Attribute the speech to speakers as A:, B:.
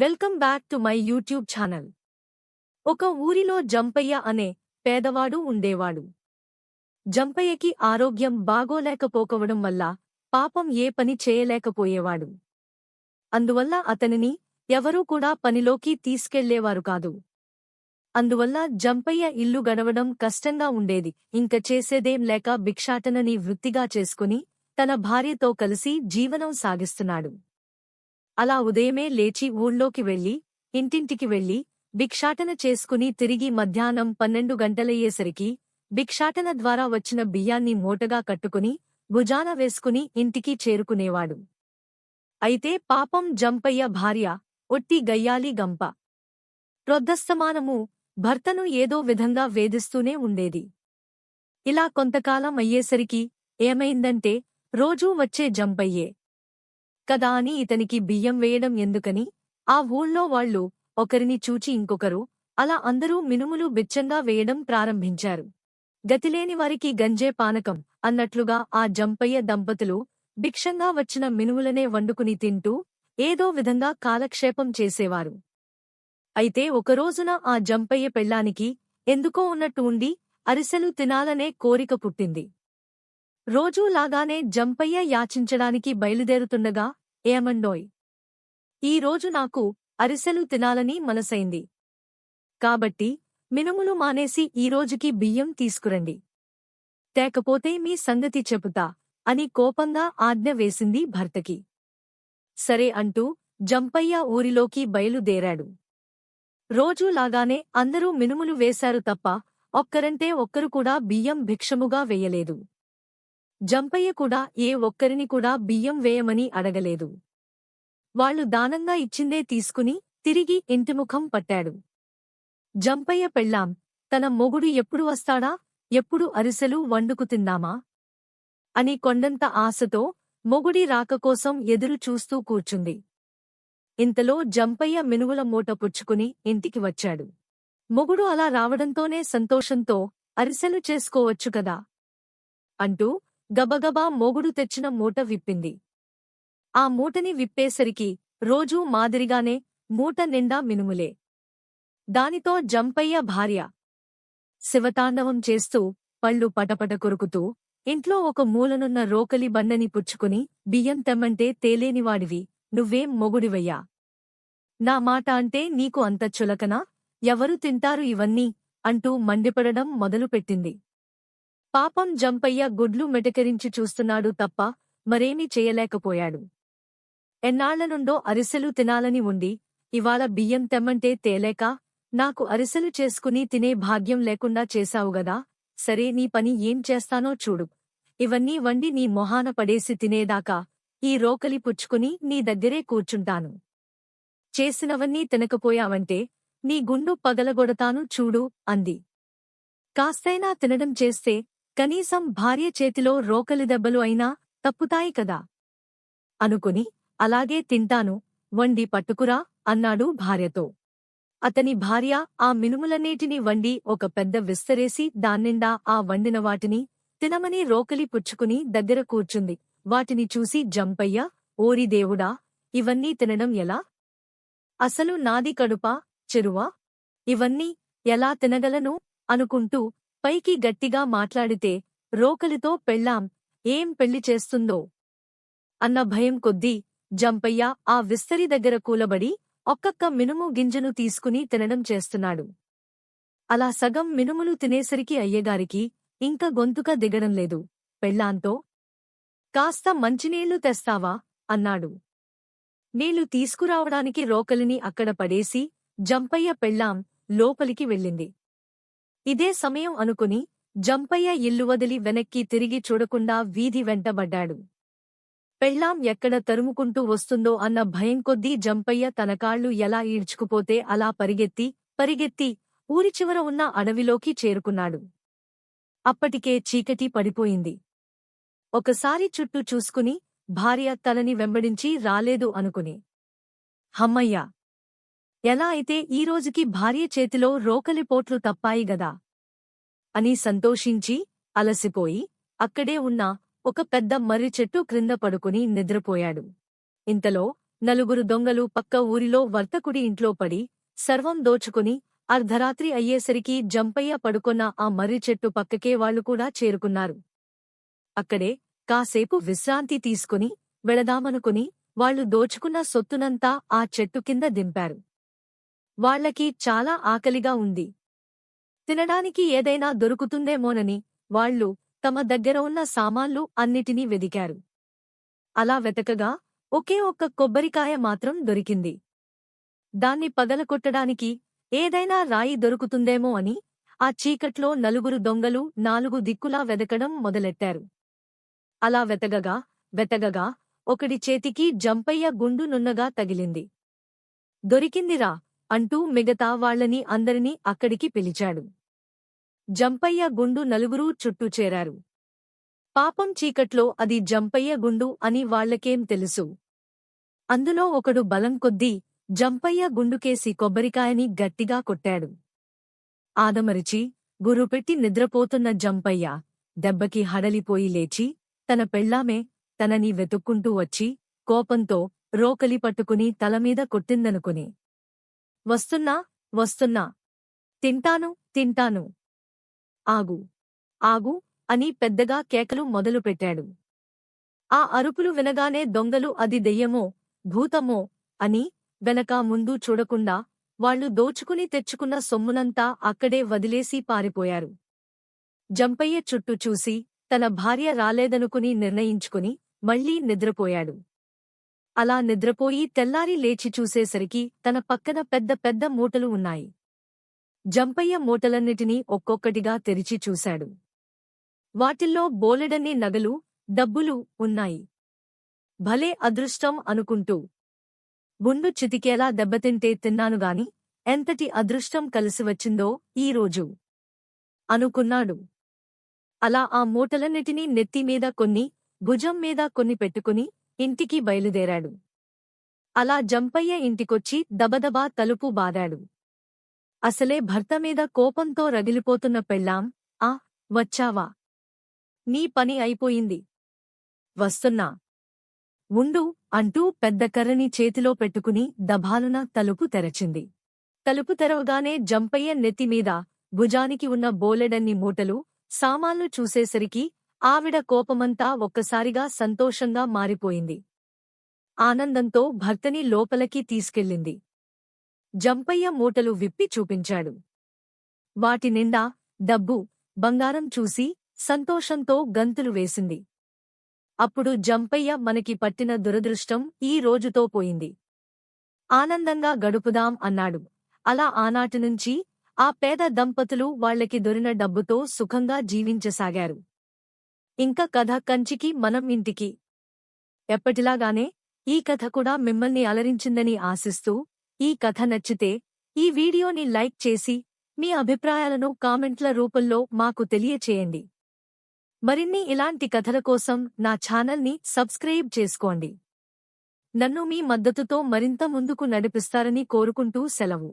A: Welcome back to my YouTube channel. ఒక ఊరిలో జంపయ్య అనే పేదవాడు ఉండేవాడు. జంపయ్యకి ఆరోగ్యం బాగోలేకపోకవడం వల్ల పాపం ఏ పని చేయలేకపోయేవాడు. అందువల్ల అతనిని ఎవరూ కూడా పనిలోకి తీసుకెళ్ళేవారు కాదు. అందువల్ల జంపయ్య ఇల్లు గడవడం కష్టంగా ఉండేది. ఇంక చేసేదేం లేక భిక్షాటనని వృత్తిగా చేసుకుని తన భార్యతో కలిసి జీవనం సాగిస్తున్నాడు. అలా ఉదయమే లేచి ఊళ్ళోకి వెళ్ళి ఇంటింటికి వెళ్ళి భిక్షాటన చేసుకుని తిరిగి మధ్యాహ్నం పన్నెండు గంటలయ్యేసరికి భిక్షాటన ద్వారా వచ్చిన బియ్యాన్ని మూటగా కట్టుకుని భుజాన వేసుకుని ఇంటికి చేరుకునేవాడు. అయితే పాపం జంపయ్య భార్య ఒట్టి గయ్యాలి గంప. ప్రొద్దస్తమానము భర్తను ఏదో విధంగా వేధిస్తూనే ఉండేది. ఇలా కొంతకాలం అయ్యేసరికి ఏమైందంటే రోజూ వచ్చే జంపయ్యే. కదా అని ఇతనికి బియ్యం వేయడం ఎందుకని? ఆ ఊళ్ళో వాళ్ళు ఒకరిని చూచి ఇంకొకరు అలా అందరూ మినుములు బిచ్చంగా వేయడం ప్రారంభించారు. గతిలేని వారికి గంజే పానకం అన్నట్లుగా ఆ జంపయ్య దంపతులు భిక్షంగా వచ్చిన మినుములనే వండుకుని తింటూ ఏదో విధంగా కాలక్షేపం చేసేవారు. అయితే ఒకరోజున ఆ జంపయ్య పెళ్ళానికి ఎందుకో ఉన్నట్టు ఉండి అరిసెలు తినాలనే కోరిక పుట్టింది. రోజూలాగానే జంపయ్య యాచించడానికి బయలుదేరుతుండగా ఏమండోయ్? ఈరోజు నాకు అరిసెలు తినాలని మనసైంది. కాబట్టి మినుములు మానేసి ఈరోజుకి బియ్యం తీసుకురండి. తేకపోతే మీ సంగతి చెబుతా అని కోపంగా ఆజ్ఞ వేసింది భర్తకి. సరే అంటూ జంపయ్య ఊరిలోకి బయలుదేరాడు. రోజూలాగానే అందరూ మినుములు వేశారు తప్ప ఒక్కరంటే ఒక్కరు కూడా బియ్యం భిక్షముగా వేయలేదు. జంపయ్య కూడా ఏ ఒక్కరిని కూడా బియ్యం వేయమని అడగలేదు. వాళ్ళు దానంగా ఇచ్చిందే తీసుకుని తిరిగి ఇంటిముఖం పట్టాడు. జంపయ్య పెళ్ళాం తన మొగుడు ఎప్పుడు వస్తాడా ఎప్పుడు అరిసెలు వండుకు తిందామా? అని కొండంత ఆశతో మొగుడి రాకకోసం ఎదురు చూస్తూ కూర్చుంది. ఇంతలో జంపయ్య మినువుల మూట పుచ్చుకుని ఇంటికి వచ్చాడు. మొగుడు అలా రావడంతోనే సంతోషంతో అరిసెలు చేసుకోవచ్చు కదా? అంటూ గబగబా మొగుడు తెచ్చిన మూట విప్పింది. ఆ మూటని విప్పేసరికి రోజూ మాదిరిగానే మూట నిండా మినుములే. దానితో జంపయ్య భార్య శివతాండవం చేస్తూ పళ్ళు పటపట కొరుకుతూ ఇంట్లో ఒక మూలనున్న రోకలి బండని పుచ్చుకుని బియ్యం తెమ్మంటే తేలేనివాడివి నువ్వేం మొగుడివయ్యా. నా మాట అంటే నీకు అంత చులకనా? ఎవరు తింటారు ఇవన్నీ? అంటూ మండిపడడం మొదలుపెట్టింది. పాపం జంపయ్య గుడ్లు మెటకరించి చూస్తున్నాడు తప్ప మరేమీ చేయలేకపోయాడు. ఎన్నాళ్ళనుండో అరిసెలు తినాలని ఉండి ఇవాళ బియ్యం తెమ్మంటే తేలేక నాకు అరిసెలు చేసుకుని తినే భాగ్యం లేకుండా చేశావుగదా సరే నీ పని ఏం చేస్తానో చూడు. ఇవన్నీ వండి నీ మొహాన పడేసి తినేదాకా ఈ రోకలి పుచ్చుకుని నీ దగ్గరే కూర్చుంటాను. చేసినవన్నీ తినకపోయావంటే నీ గుండు పగలగొడతాను చూడు అంది. కాస్తైనా తినడం చేస్తే కనీసం భార్య చేతిలో రోకలి దెబ్బలు అయినా తప్పుతాయి కదా. అనుకుని అలాగే తింటాను వండి పట్టుకురా అన్నాడు భార్యతో. అతని భార్య ఆ మినుములన్నిటిని వండి ఒక పెద్ద విస్తరేసి దాన్నిండా ఆ వండిన వాటిని తినమని రోకలి పుచ్చుకుని దగ్గర కూర్చుంది. వాటిని చూసి జంపయ్య ఓరి దేవుడా ఇవన్నీ తినడం ఎలా? అసలు నాది కడుపా చెరువా? ఇవన్నీ ఎలా తినగలను? అనుకుంటూ పైకి గట్టిగా మాట్లాడితే రోకలితో పెళ్ళాం ఏం పెళ్ళి చేస్తుందో అన్న భయం కొద్దీ జంపయ్య ఆ విస్తరి దగ్గర కూలబడి ఒక్కొక్క మినుము గింజను తీసుకుని తినడం చేస్తున్నాడు. అలా సగం మినుములు తినేసరికి అయ్యగారికి ఇంక గొంతుక దిగడం లేదు. పెళ్ళాంతో? కాస్త మంచినీళ్ళు తెస్తావా అన్నాడు. నీళ్ళు తీసుకురావడానికి రోకలిని అక్కడ పడేసి జంపయ్య పెళ్ళాం లోపలికి వెళ్ళింది. ఇదే సమయం అనుకుని జంపయ్య ఇల్లు వదిలి వెనక్కి తిరిగి చూడకుండా వీధి వెంటబడ్డాడు పెళ్ళాం ఎక్కడ తరుముకుంటూ వస్తుందో అన్న భయం కొద్దీ జంపయ్య తన కాళ్ళు ఎలా ఈడ్చుకుపోతే అలా పరిగెత్తి పరిగెత్తి ఊరి చివర ఉన్న అడవిలోకి చేరుకున్నాడు. అప్పటికే చీకటి పడిపోయింది. ఒకసారి చుట్టూ చూసుకుని భార్య తనని వెంబడించి రాలేదు అనుకుని. హమ్మయ్యా ఎలా అయితే ఈ రోజుకి భార్య చేతిలో రోకలిపోట్లు తప్పాయి గదా? అని సంతోషించి అలసిపోయి అక్కడే ఉన్న ఒక పెద్ద మర్రి చెట్టు క్రింద పడుకుని నిద్రపోయాడు. ఇంతలో నలుగురు దొంగలు పక్క ఊరిలో వర్తకుడి ఇంట్లో పడి సర్వం దోచుకుని అర్ధరాత్రి అయ్యేసరికి జంపయ్య పడుకొన్న ఆ మర్రి చెట్టు పక్కకే వాళ్ళు కూడా చేరుకున్నారు. అక్కడే కాసేపు విశ్రాంతి తీసుకుని వెళదామనుకుని వాళ్ళు దోచుకున్న సొత్తునంతా ఆ చెట్టు కింద దింపారు. వాళ్ళకి చాలా ఆకలిగా ఉంది. తినడానికి ఏదైనా దొరుకుతుందేమోనని వాళ్ళు తమ దగ్గర ఉన్న సామాన్లు అన్నిటినీ వెదికారు. అలా వెతకగా ఒకే ఒక్క కొబ్బరికాయ మాత్రం దొరికింది. దాన్ని పగలకొట్టడానికి ఏదైనా రాయి దొరుకుతుందేమో అని ఆ చీకట్లో నలుగురు దొంగలు నాలుగు దిక్కులా వెదకడం మొదలెట్టారు. అలా వెతగగా వెతగగా ఒకడి చేతికి జంపయ్య గుండు నున్నగా తగిలింది. దొరికిందిరా అంటూ మిగతా వాళ్ళని అందరినీ అక్కడికి పిలిచాడు. జంపయ్య గుండు నలుగురూ చుట్టూ చేరారు. పాపం చీకట్లో అది జంపయ్య గుండు అని వాళ్ళకేం తెలుసు? అందులో ఒకడు బలం కొద్దీ జంపయ్య గుండుకేసి కొబ్బరికాయని గట్టిగా కొట్టాడు. ఆదమరిచి గురుపెట్టి నిద్రపోతున్న జంపయ్య దెబ్బకి హడలిపోయి లేచి తన పెళ్ళామే తనని వెతుక్కుంటూ వచ్చి కోపంతో రోకలి పట్టుకుని తలమీద కొట్టిందనుకుని వస్తున్నా వస్తున్నా. తింటాను తింటాను. ఆగు. ఆగు అని పెద్దగా కేకలు మొదలుపెట్టాడు. ఆ అరుపులు వినగానే దొంగలు అది దెయ్యమో భూతమో అని వెనక ముందు చూడకుండా వాళ్ళు దోచుకుని తెచ్చుకున్న సొమ్మునంతా అక్కడే వదిలేసి పారిపోయారు. జంపయ్య చుట్టూ చూసి తన భార్య రాలేదనుకుని నిర్ణయించుకుని మళ్ళీ నిద్రపోయాడు. అలా నిద్రపోయి తెల్లారి లేచి చూసేసరికి తన పక్కన పెద్ద పెద్ద మూటలు ఉన్నాయి. జంపయ్య మూటలన్నిటినీ ఒక్కొక్కటిగా తెరిచి చూశాడు. వాటిల్లో బోలెడన్ని నగలు డబ్బులు ఉన్నాయి. భలే అదృష్టం అనుకుంటూ గుండు చితికేలా దెబ్బతింటే తిన్నానుగాని ఎంతటి అదృష్టం కలిసివచ్చిందో ఈరోజు అనుకున్నాడు. అలా ఆ మూటలన్నిటినీ నెత్తిమీద కొన్ని భుజం మీద కొన్ని పెట్టుకుని ఇంటికి బయలుదేరాడు. అలా జంపయ్య ఇంటికొచ్చి దబదబా తలుపు బాదాడు. అసలే భర్త మీద కోపంతో రగిలిపోతున్న పెళ్ళాం ఆ వచ్చావా? నీ పని అయిపోయింది. వస్తున్నా. ఉండు అంటూ పెద్ద కర్రని చేతిలో పెట్టుకుని దభాలున తలుపు తెరచింది. తలుపు తెరవగానే జంపయ్య నెత్తిమీద భుజానికి ఉన్న బోలెడన్ని మూటలు సామాన్లు చూసేసరికి ఆవిడ కోపమంతా ఒక్కసారిగా సంతోషంగా మారిపోయింది. ఆనందంతో భర్తని లోపలికి తీసుకెళ్ళింది. జంపయ్య మూటలు విప్పి చూపించాడు. వాటి నిండా డబ్బు బంగారం చూసి సంతోషంతో గంతులు వేసింది. అప్పుడు జంపయ్య మనకి పట్టిన దురదృష్టం ఈ రోజుతో పోయింది. ఆనందంగా గడుపుదాం అన్నాడు. అలా ఆనాటినుంచి ఆ పేద దంపతులు వాళ్ళకి దొరిన డబ్బుతో సుఖంగా జీవించసాగారు. ఇంక కథ కంచికి మనం ఇంటికి. ఎప్పటిలాగానే ఈ కథ కూడా మిమ్మల్ని అలరించిందని ఆశిస్తూ ఈ కథ నచ్చితే ఈ వీడియోని లైక్ చేసి మీ అభిప్రాయాలను కామెంట్ల రూపంలో మాకు తెలియచేయండి. మరిన్ని ఇలాంటి కథల కోసం నా ఛానల్ని సబ్స్క్రైబ్ చేసుకోండి. నన్ను మీ మద్దతుతో మరింత ముందుకు నడిపిస్తారని కోరుకుంటూ సెలవు.